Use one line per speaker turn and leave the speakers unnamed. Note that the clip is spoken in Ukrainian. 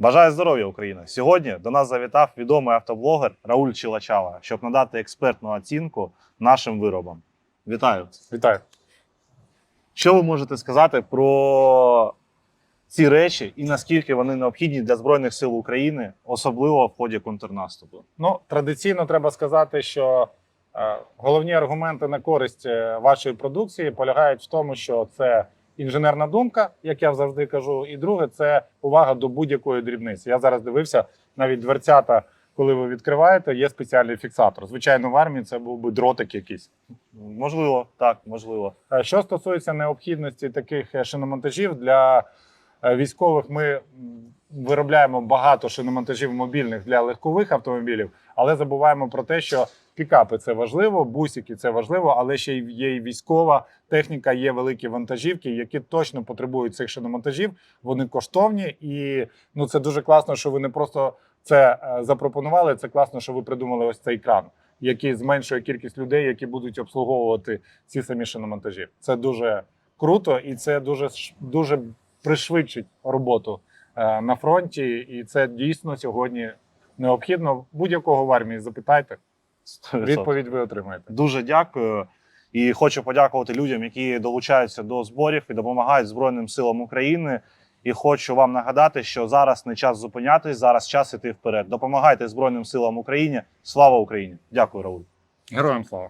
Бажаю здоров'я, Україна! Сьогодні до нас завітав відомий автоблогер Рауль Чилачава, щоб надати експертну оцінку нашим виробам. Вітаю!
Вітаю.
Що ви можете сказати про ці речі і наскільки вони необхідні для Збройних сил України, особливо в ході контрнаступу?
Ну, традиційно треба сказати, що е, головні аргументи на користь е, вашої продукції полягають в тому, що це інженерна думка, як я завжди кажу, і друге це увага до будь-якої дрібниці. Я зараз дивився навіть дверцята, коли ви відкриваєте, є спеціальний фіксатор. Звичайно, в армії це був би дротик якийсь.
Можливо, так, можливо.
Е, Що стосується необхідності таких е, шиномонтажів для е, військових, ми виробляємо багато шиномонтажів мобільних для легкових автомобілів, але забуваємо про те, що пікапи це важливо, бусики це важливо, але ще є і військова техніка, є великі вантажівки, які точно потребують цих шиномонтажів. Вони коштовні, і ну це дуже класно, що ви не просто це е, запропонували. Це класно, що ви придумали ось цей кран, який зменшує кількість людей, які будуть обслуговувати ці самі шиномонтажі. Це дуже круто і це дуже дуже пришвидшить роботу е, на фронті. І це дійсно сьогодні необхідно. Будь-якого в армії запитайте.
100%.
Відповідь ви отримаєте.
Дуже дякую. І хочу подякувати людям, які долучаються до зборів і допомагають Збройним силам України. І хочу вам нагадати, що зараз не час зупинятись, зараз час іти вперед. Допомагайте Збройним силам України. Слава Україні! Дякую, Рауль.
Героям слава!